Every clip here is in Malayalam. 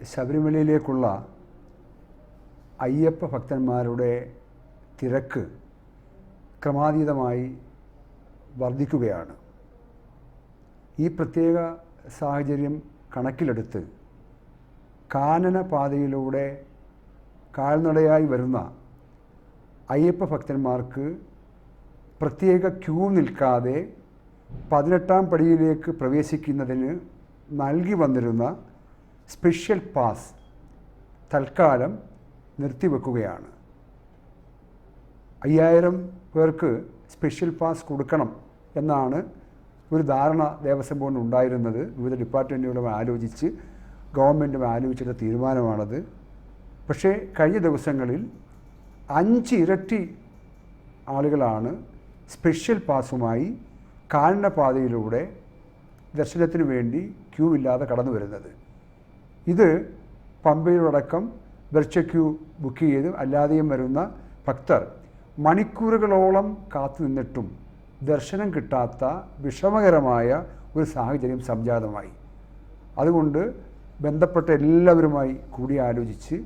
ശബരിമലയിലേക്കുള്ള അയ്യപ്പ ഭക്തന്മാരുടെ തിരക്ക് ക്രമാതീതമായി വർദ്ധിക്കുകയാണ്. ഈ പ്രത്യേക സാഹചര്യം കണക്കിലെടുത്ത് കാനന പാതയിലൂടെ കാൽനടയായി വരുന്ന അയ്യപ്പ ഭക്തന്മാർക്ക് പ്രത്യേക ക്യൂ നിൽക്കാതെ പതിനെട്ടാം പടിയിലേക്ക് പ്രവേശിക്കുന്നതിന് നൽകി വന്നിരുന്ന സ്പെഷ്യൽ പാസ് തൽക്കാലം നിർത്തിവെക്കുകയാണ്. അയ്യായിരം പേർക്ക് സ്പെഷ്യൽ പാസ് കൊടുക്കണം എന്നാണ് ഒരു ധാരണ ദേവസ്വം ബോർഡിന് ഉണ്ടായിരുന്നത്. വിവിധ ഡിപ്പാർട്ട്മെന്റുകളും ആലോചിച്ച് ഗവൺമെന്റും ആലോചിച്ചിട്ട് തീരുമാനമാണത്. പക്ഷേ കഴിഞ്ഞ ദിവസങ്ങളിൽ അഞ്ച് ഇരട്ടി ആളുകളാണ് സ്പെഷ്യൽ പാസുമായി കാനനപാതയിലൂടെ ദർശനത്തിന് വേണ്ടി ക്യൂ ഇല്ലാതെ കടന്നു വരുന്നത് ഇത് പമ്പയിലടക്കം വെർച്വ ക്യൂ ബുക്ക് ചെയ്ത് അല്ലാതെയും വരുന്ന ഭക്തർ മണിക്കൂറുകളോളം കാത്തു നിന്നിട്ടും ദർശനം കിട്ടാത്ത വിഷമകരമായ ഒരു സാഹചര്യം സംജാതമായി. അതുകൊണ്ട് ബന്ധപ്പെട്ട എല്ലാവരുമായി കൂടിയാലോചിച്ച്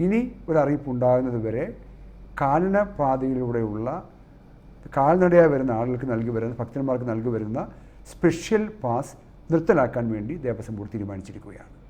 ഇനി ഒരു അറിയിപ്പ് ഉണ്ടാകുന്നത് വരെ കാനന പാതയിലൂടെയുള്ള കാൽനടയായി വരുന്ന ആളുകൾക്ക് നൽകി വരുന്ന ഭക്തന്മാർക്ക് നൽകി വരുന്ന സ്പെഷ്യൽ പാസ് നിർത്തലാക്കാൻ വേണ്ടി ദേവസ്വം ബോർഡ് തീരുമാനിച്ചിരിക്കുകയാണ്.